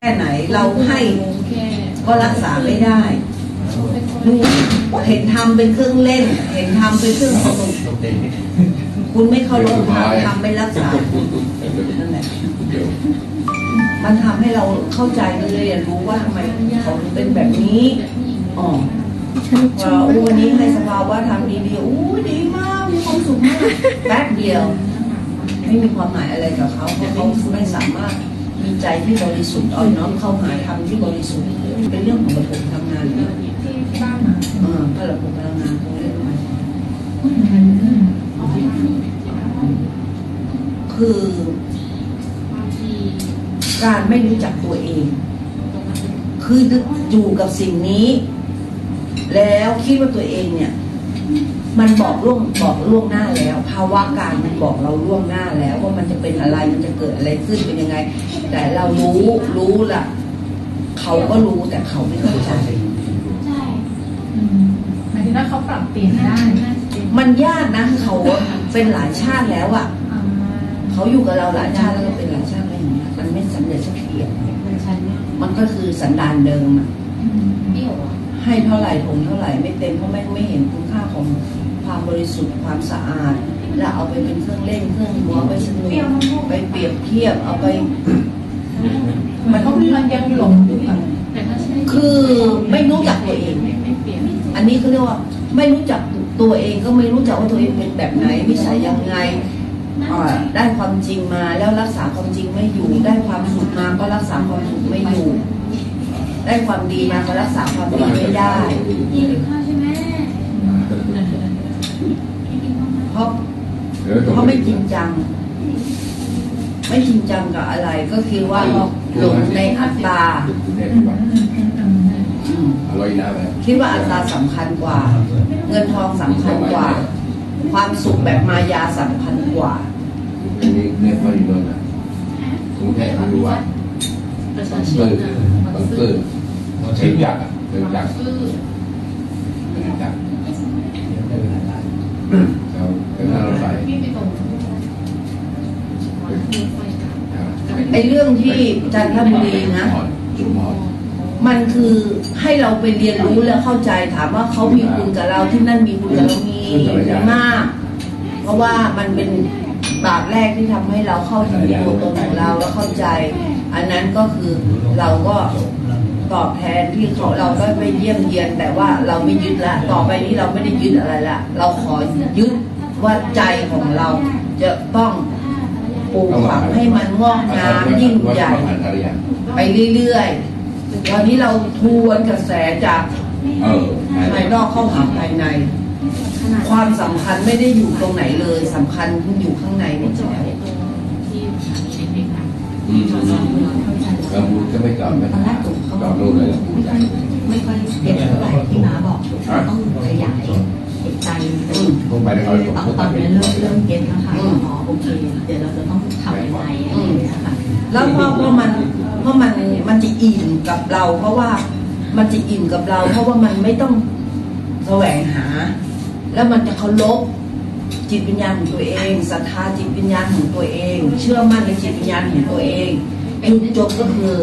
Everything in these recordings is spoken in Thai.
แค่ไหนเราให้ก็รักษาไม่ได้ดูเห็นทำเป็นเครื่องเล่น เห็นทำเป็นเครื่องสนุกคุณไม่เคารพทำทำไม่รักษานั่นแหละมันทำให้เราเข้าใจเลยเรียนรู้ว่าทำไมเขาถึงเป็นแบบนี้อ๋อพออู้วันนี้ให้สภาวะทำดีๆอู้ดีมากมีความสุขมากแป๊บเดียว ไม่มีความหมายอะไรกับเขาเพราะเขาไม่สามารถ มีใจที่บริสุทธิ์อ่อนน้อมเข้าหาธรรมที่บริสุทธิ์เป็นเรื่องของระบบทำงานนะที่บ้านอะเออถ้าระบบพลังงานตรงนี้มันคือการไม่รู้จักตัวเอง คืออยู่กับสิ่งนี้ แล้วคิดว่าตัวเองเนี่ย มันบอกล่วงบอกล่วงหน้าแล้ว ภาวะการมันบอกเราล่วงหน้าแล้ว ว่ามันจะเป็นอะไรมันจะเกิดอะไรขึ้นเป็นยังไง แต่เรารู้รู้ล่ะ เขาก็รู้แต่เขาไม่เข้าใจใช่หมายถึงว่าเขาปรับเปลี่ยนได้มันยากนะเขาเป็นหลายชาติแล้วอะอ่าเขาอยู่กับเราหลายชาติแล้วก็เป็นหลายชาติแล้วอย่างเงี้ยมันไม่สำเร็จสักทีอะมันชันมันก็คือสันดานเดิมอะอืมเดี่ยวอะ ให้เท่าไหร่ผมเท่าไหร่ไม่เต็มเพราะไม่ไม่เห็นคุณค่าของความบริสุทธิ์ความสะอาด แล้วเอาไปเป็นเครื่องเล่นเครื่องหัวไปสนุกไปเปรียบเทียบเอาไปมันก็มันยังหลงอยู่กับแต่ถ้าใช่คือไม่รู้จักตัวเอง อันนี้เขาเรียกว่าไม่รู้จักตัวเองก็ไม่รู้จักว่าตัวเองเป็นแบบไหนนิสัยยังไงได้ความจริงมาแล้วรักษาความจริงไม่อยู่ ได้ความสุขมาก็รักษาความสุขไม่อยู่ ได้ความดีมาก็รักษาความดีไม่ได้กินข้าวใช่ไหมเพราะเพราะไม่จริงจัง ไม่จริงจังกับอะไรก็คือว่าหลงในอัตตาอืมอร่อยนะแบบคิดว่าอัตตาสำคัญกว่า เงินทองสำคัญกว่า ความสุขแบบมายาสำคัญกว่าอันนี้เนี่ยพอดีเลยนะกรุงเทพไม่รู้ว่าป เชียงยักษ์อะเชียงยักษ์คือเชียงยักษ์เราเป็นทางรถไฟพี่ไปตรงรถไฟกันไอ้เรื่องที่จันทบุรีนะจุมพรมันคือให้เราไปเรียนรู้และเข้าใจถามว่าเขามีคุณกับเราที่นั่นมีคุณกับเรามีมาก เพราะว่ามันเป็นบาปแรกที่ทำให้เราเข้าถึงตัวตนของเราแล้วเข้าใจ อันนั้นก็คือเราก็ ตอบแทนที่เขาเราได้ไปเยี่ยมเยียนแต่ว่าเราไม่ยึดละ ต่อไปนี้เราไม่ได้ยึดอะไรละเราขอยึดว่าใจของเราจะต้องปลูกฝังให้มันงอกงามยิ่งใหญ่ไปเรื่อยๆวันนี้เราทวนกระแสจากภายนอกเข้าหาภายใน ความสำคัญไม่ได้อยู่ตรงไหนเลยสำคัญอยู่ข้างในหมดจอดแล้ว ตรงที่สถานีเด็กๆอะอืมเราพูก็ไม่จอดไม่จอดนู่นเลยพูดใหญ่เลยไม่ค่อยเก็ตเท่าไหร่ที่ม้าบอกต้องขยายจิตใจอืมพวกไปในเขาตอนนี้เริ่มเริ่มเก็ตแล้วค่ะอ๋อโอเคเดี๋ยวเราจะต้องทำยังไงอะไรอย่างเงี้ยค่ะแล้วเพราะเพราะมันเพราะมันมันจะอิ่มกับเรา เพราะว่ามันจะอิ่มกับเรา เพราะว่ามันไม่ต้องแสวงหา แล้วมันจะเคารพจิตวิญญาณของตัวเองศรัทธาจิตวิญญาณของตัวเอง เชื่อมั่นในจิตวิญญาณของตัวเอง จุดจบก็คือ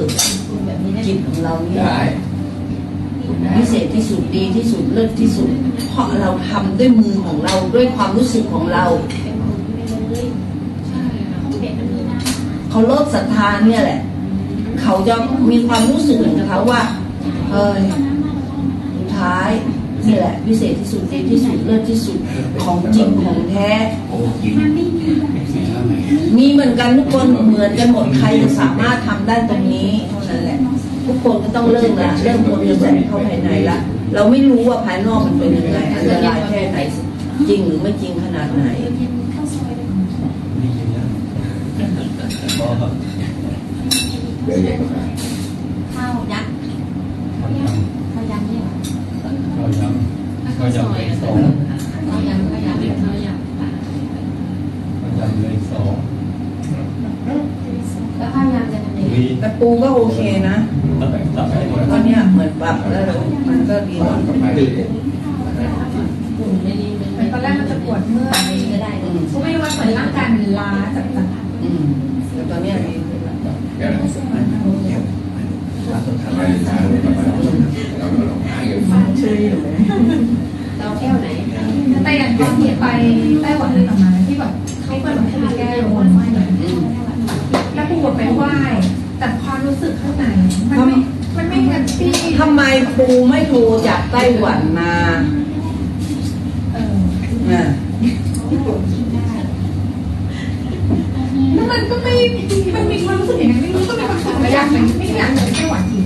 คุณแบบนี้ได้จิตของเราเนี่ยได้พิเศษที่สุดดีที่สุดเลิศที่สุด เพราะเราทำด้วยมือของเราด้วยความรู้สึกของเราเป็นคนไม่ได้เลยใช่ค่ะเด็กมันมีนะเขาเลิกศรัทธาเนี่ยแหละ เขาจะมีความรู้สึกเหมือนกับเขาว่าเฮ้ยสุดท้ายนี่แหละพิเศษที่สุดดีที่สุดเลิศที่สุดของจริงของแท้โอ้ กินมีเหมือนกันทุกคนเหมือนกันหมดใครจะสามารถทำได้ตรงนี้เท่านั้นแหละ ทุกคนก็ต้องเริ่มละเริ่มคนกระแสเข้าภายในละเราไม่รู้ว่าภายนอกมันเป็นยังไงอันตรายแค่ไหนจริงหรือไม่จริงขนาดไหนเข้าซอยเลยเดี๋ยวใหญ่กว่าข้าวยักษ์ข้าวยักษ์เนี่ยถ้าเข้าซอยอะข้าว แต่ปูก็โอเคนะตอนนี้เหมือนปรับแล้วมันก็ดีหลับตอนแรกมันจะปวดเมื่อยก็ได้ก็ไม่ว่าเหมืร่างกายมันล้าจากจากแต่ตอนนี้ดีขึ้นแล้วแก้วรกเราแกล้งไปไต้หวันเลยต่อมาที่แบบเขาเปิดให้ไปแก้วบนไหว้แล้วปูวดไปไหว้ แต่ความรู้สึกข้างในมันไม่ มันไม่แฮปปี้ทำไมครูไม่โทรจากไต้หวันมาเอออะแล้วมันก็ไม่ มันมีความรู้สึกอย่างนั้นไม่รู้ก็ไม่ความไม่อยากไปไม่อยากไปไต้หวันอีก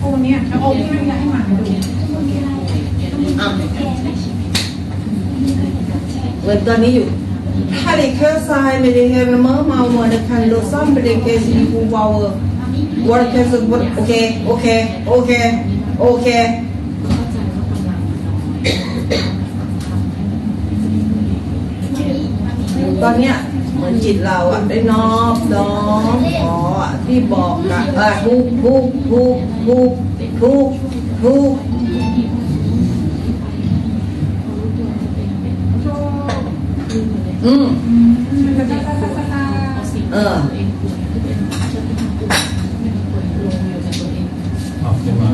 โอ้เนี่ยแล้วโอ้ที่ไม่อยากให้หมาดูอะเหมือนตอนนี้อยู่ ถ้าเด็กแค่ทรายไม่ได้เห็นเมื่อมาวันคันโดซ้ำไม่ได้แค่สีฟูวาววันแค่สุดโอเคโอเคโอเคโอเคตอนเนี้ยเหมือนจิตเราอะได้น้อมน้อมขออะที่บอกนะเออทุกทุกทุกทุกทุกทุก อืมมันจะตาตาตาตาเออ เอาขึ้นมา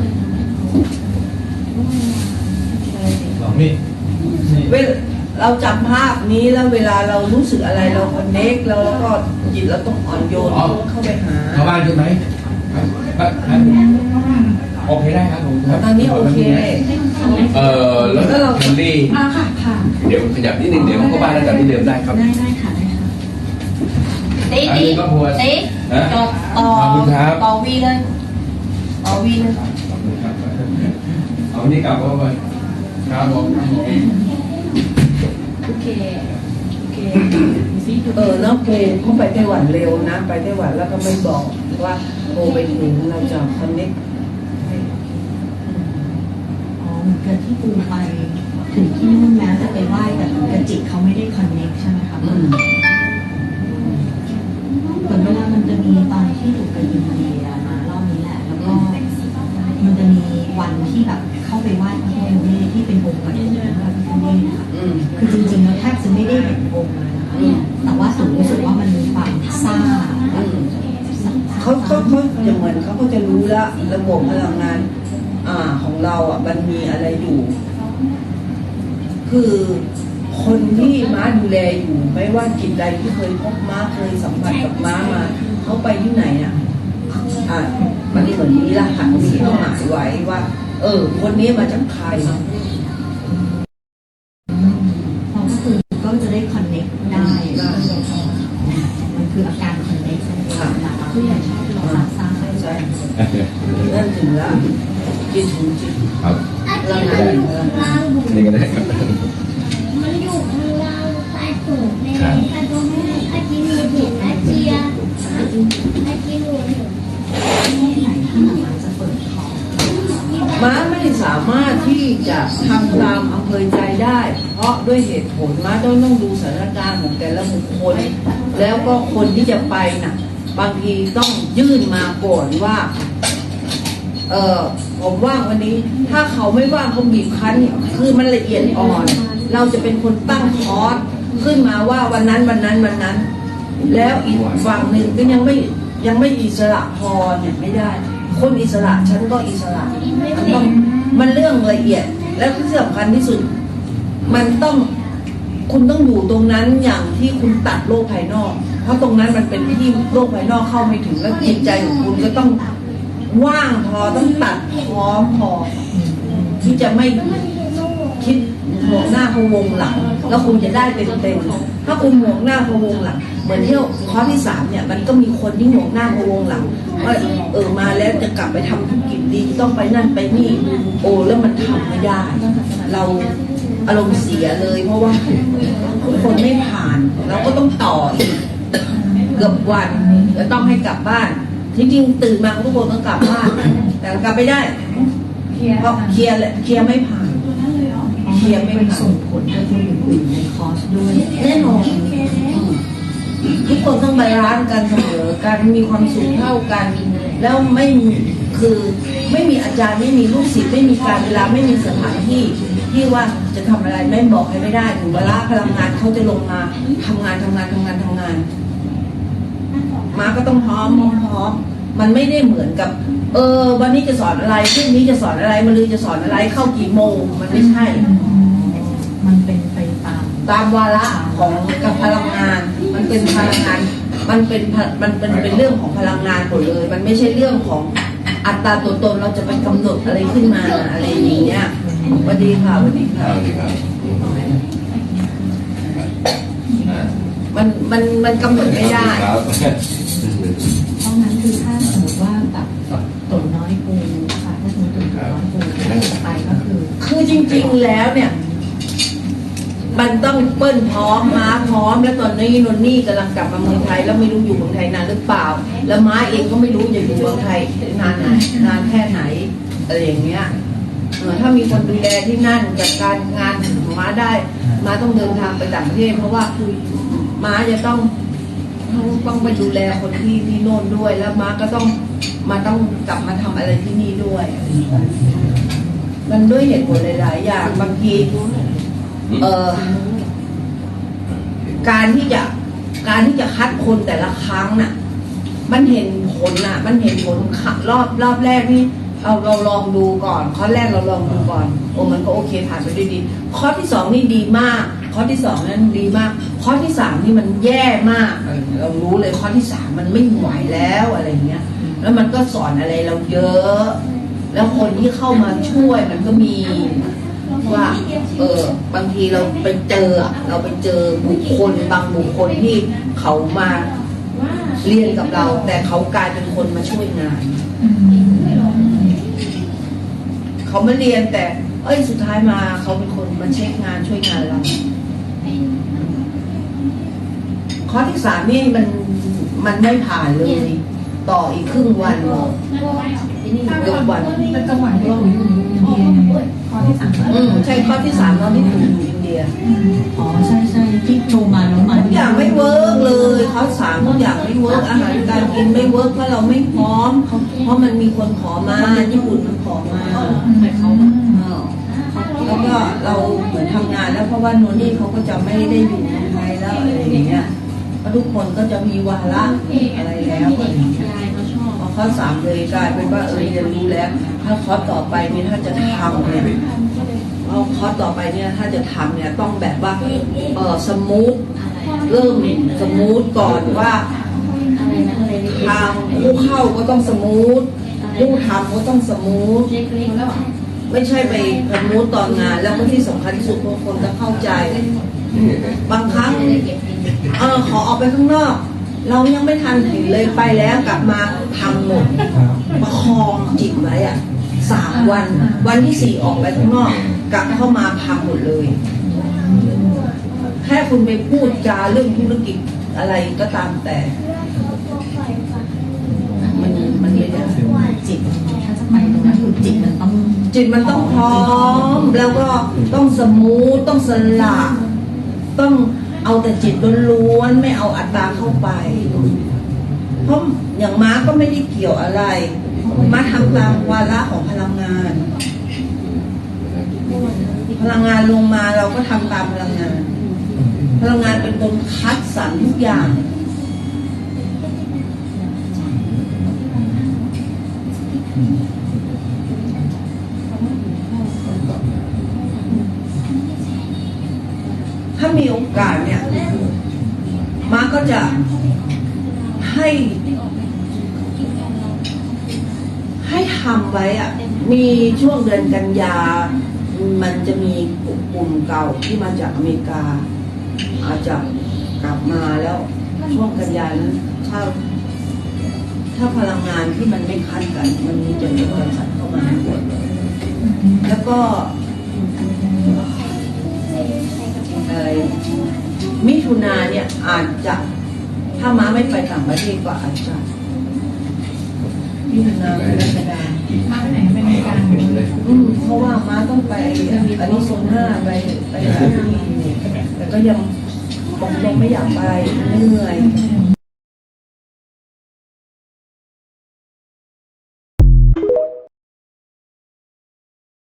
สองนี่นี่เวลเราจำภาพนี้แล้วเวลาเรารู้สึกอะไรเราคอนเน็กแล้วแล้วก็จิตเราต้องอ่อนโยนเข้าไปหา เข้าบ้านใช่ไหมครับครับโอเคได้ครับผมครับตอนนี้โอเค เออแล้วแคนดี้อ่าค่ะค่ะเดี๋ยวขยับนิดนึงเดี๋ยวเข้าบ้านแล้วกลับที่เดิมได้ครับ ได้ได้ค่ะได้ค่ะตีอันตีนี้ก็พวตีฮะต่อต่อขอบคุณครับ ต่อวีเลยต่อวีเลยขอบคุณครับเอาวันนี้กลับเข้าไปครับผมโอเคโอเคเออแล้วครูเขาไปไต้หวันเร็วนะ ไปไต้หวันแล้วก็ไม่บอกว่าโทรไปถึงเราจะคอนเน็ก อ๋อ เกับที่ปูไปถึงที่นู่นแม้จะไปไหว้แต่กับจิตเขาไม่ได้คอนเน็กใช่ไหมคะอืม เหมือนเวลามันจะมีตอนที่ถูกไปอินเดียมารอบนี้แหละ แล้วก็มันจะมีวันที่แบบเข้าไปไหว้พระพุทธที่เป็นองค์พระพิฆเนศนะคะ อืม คือจริงๆแล้วแทบจะไม่ได้เห็นองค์เลยนะคะ อืม แต่ว่าสูงรู้สึกว่ามันมีความซ่าแบบเขาเขาเขาจะเหมือนเขาก็จะรู้ล้วระบบพลังงาน ของเราอะมันมีอะไรอยู่ คือคนที่ม้าดูแลอยู่ไม่ว่าจิตใดที่เคยพบม้าเคยสัมผัสกับม้ามาเขาไปที่ไหนอะอ่ามันเหมือนมีรหัสมีเป้าหมายไว้ว่า เออ คนนี้มาจากใครเราก็คือก็จะได้คอนเน็กได้มันคืออาการคอนเน็กนั่นเองค่ะผู้ใหญ่ชอบลองซ่าใช่นั่นถึงแล้ว จิตถึงจิตครับพลังงานพลังงานนี่ก็ได้ครับมันอยู่ข้างล่างใต้ตูดในกระดงอากินหนูเห็นอาเจียอากินหนูเห็นที่ไหนที่มันจะเปิดคอม้าไม่สามารถที่จะทำตามอำเภอใจได้ เพราะด้วยเหตุผลม้าต้องต้องดูสถานการณ์ของแต่ละบุคคล แล้วก็คนที่จะไปน่ะ บางทีต้องยื่นมาก่อนว่า เออผมว่างวันนี้ ถ้าเขาไม่ว่างเขาบีบคั้นคือมันละเอียดอ่อน เราจะเป็นคนตั้งคอร์สขึ้นมาว่าวันนั้นวันนั้นวันนั้น แล้วอีกฝั่งหนึ่งก็ยังไม่ยังไม่อิสระพอเนี่ยไม่ได้ คนอิสระฉันก็อิสระมันต้องมันเรื่องละเอียด และที่สำคัญที่สุด มันต้องคุณต้องอยู่ตรงนั้นอย่างที่คุณตัดโลกภายนอก เพราะตรงนั้นมันเป็นที่โลกภายนอกเข้าไม่ถึงแล้วจิตใจของคุณก็ต้อง ว่างพอต้องตัดพร้อมพอที่จะไม่คิดห่วงหน้าพวงหลังแล้วคุณจะได้เต็มๆถ้าคุณห่วงหน้าพวงหลังเหมือนเที่ยวข้อที่สามเนี่ยมันก็มีคนที่ห่วงหน้าพวงหลังว่าเออมาแล้วจะกลับไปทำธุรกิจดีต้องไปนั่นไปนี่โอ้แล้วมันทำไม่ได้ เราอารมณ์เสียเลย เพราะว่าทุกคนไม่ผ่าน เราก็ต้องต่ออีกเกือบวันจะต้องให้กลับบ้าน จริงๆตื่นมาทุกคนต้องกลับบ้านแต่กลับไม่ได้ เคลียร์เพราะเคลียร์เลยเคลียร์ไม่ผ่านเคลียร์ไม่เป็นผ่าส่นงผลกับคนอื่นๆในคอร์สด้วยแน่นอนทุกคนต้องบาลานซ์กันเสมอกันมีความสุขเท่ากัน แล้วไม่มีคือไม่มีอาจารย์ไม่มีลูกศิษย์ไม่มีการเวลาไม่มีสถานที่ ที่ว่าจะทำอะไรแม่บอกให้ไม่ได้ถึงเวลาพลังงานเขาจะลงมาทำงานทำงานทำงานทำงาน มาก็ต้องพร้อมพร้อมพร้อมมันไม่ได้เหมือนกับ เออ วันนี้จะสอนอะไรพรุ่งนี้จะสอนอะไรมะรืนจะสอนอะไรเข้ากี่โมง มันไม่ใช่ มันเป็นไปตาม ตามวาระของกับพลังงาน มันเป็นพลังงาน มันเป็นพะมันเป็นเป็นเรื่องของพลังงานหมดเลย มันไม่ใช่เรื่องของอัตราตัวตนเราจะไปกำหนดอะไรขึ้นมาอะไรอย่างเงี้ยสวัสดีค่ะสวัสดีค่ะเอาดีครับอ่ามันมันมันกำหนดไม่ได้ ริง ๆ แล้วเนี่ย มันต้องเปิ้ลพร้อมม้าพร้อม แล้วตอนนี้นนนี่กำลังกลับมาเมืองไทย แล้วไม่รู้อยู่เมืองไทยนานหรือเปล่า แล้วม้าเองก็ไม่รู้จะอยู่เมืองไทยนานไหนนานแค่ไหนอะไรอย่างเงี้ยเออถ้ามีคนดูแลที่นั่นจัดการงานของม้าได้ ม้าต้องเดินทางไปต่างประเทศ เพราะว่าม้าจะต้องต้องไปดูแลคนที่ที่โน่นด้วยแล้วม้าก็ต้องมาต้องกลับมาทำอะไรที่นี่ด้วย มันด้วยเหตุผลหลายๆอย่างบางทีเอ่อการที่จะการที่จะคัดคนแต่ละครั้งน่ะ มันเห็นผลน่ะ มันเห็นผลค่ะรอบรอบแรกนี่เอาเราลองดูก่อน ข้อแรกเราลองดูก่อน โอ้มันก็โอเคผ่านไปด้วยดี ข้อที่สองนี่ดีมาก ข้อที่สองนั้นดีมาก ข้อที่สามนี่มันแย่มากเออเรารู้เลยข้อที่สามมันไม่ไหวแล้วอะไรเงี้ย แล้วมันก็สอนอะไรเราเยอะ แล้วคนที่เข้ามาช่วยมันก็มีว่าเออบางทีเราไปเจอเราไปเจอบุคคลบางบุคคลที่เขามาเรียนกับเรา แต่เขากลายเป็นคนมาช่วยงาน เขามาเรียนแต่ เอ้ยสุดท้ายมาเขาเป็นคนมาเช็คงานช่วยงานเราข้อที่สามนี่มันมันไม่ผ่านเลย ต่ออีกครึ่งวันถ้าค นเป็นจังหวะที่เราอยู่อินเดียข้อที่สามอืมใช่ข้อที่สามตอนที่ถูกอยู่อินเดียอ๋อใช่ใช่ที่โทรมาแล้วมาทุกอย่างไม่เวิร์กเลยข้อสามทุกอย่างไม่เวิร์กอาหารการกินไม่เวิร์กเพราะเราไม่พร้อม เพราะมันมีคนขอมาญี่ปุ่นมันขอมาแต่เขาเออแล้วก็เราเหมือนทำงานแล้วเพราะว่าโนนนี่เขาก็จะไม่ได้อยู่ในไทยแล้วอะไรอย่างเงี้ยเพราะทุกคนก็จะมีวาระอะไรแล้วอะไรอย่างเงี้ยยายเข้อสามเลยกลายเป็นว่าเออเรียนรู้แล้ว ถ้าคอร์สต่อไปนี่ถ้าจะทำเนี่ยเอาคอร์สต่อไปเนี่ยถ้าจะทำเนี่ยต้องแบบว่าเออสมูทเริ่มสมูทก่อนว่าทางผู้เข้าก็ต้องสมูทผู้ทำก็ต้องสมูทไม่ใช่ไปสมูทตอนงาน แล้วก็ที่สำคัญที่สุดคนจะเข้าใจ บางครั้งเออขอออกไปข้างนอก เรายังไม่ทันเห็นเลยไปแล้วกลับมาทำหมดประคองจิตไว้อะสามวัน วันที่สี่ออกไปข้างนอก กลับเข้ามาพังหมดเลย แค่คุณไปพูดจาเรื่องธุรกิจอะไรก็ตามแต่ มันมันไม่ได้จิตถ้าจะไปตรงนั้นคือจิตมันต้องจิตมันต้องพร้อม แล้วก็ต้องสมูทต้องสละต้อง เอาแต่จิตล้วนๆไม่เอาอัตตาเข้าไป เพราะอย่างม้าก็ไม่ได้เกี่ยวอะไร ม้าทำตามวาระของพลังงาน พลังงานลงมาเราก็ทำตามพลังงาน พลังงานเป็นคนคัดสรรทุกอย่าง ถ้ามีโอกาสเนี่ยม้าก็จะให้ให้ทำไว้อะมีช่วงเดือนกันยา มันจะมีกลุ่มเก่าที่มาจากอเมริกา อาจจะกลับมาแล้วช่วงกันยานั้นถ้าถ้าพลังงานที่มันไม่คันกัน มันมีจะมีบริษัทเข้ามาดเลยแล้วก็ มิถุนาเนี่ยอาจจะถ้าม้าไม่ไปต่างประเทศก็อาจจะมิถุนากรกามาไปไหนไปไหนกันอืมเพราะว่าม้าต้องไปอันนี้โซนห้าไปไปหลายที่แต่ก็ยังผมยังไม่อยากไปเหนื่อย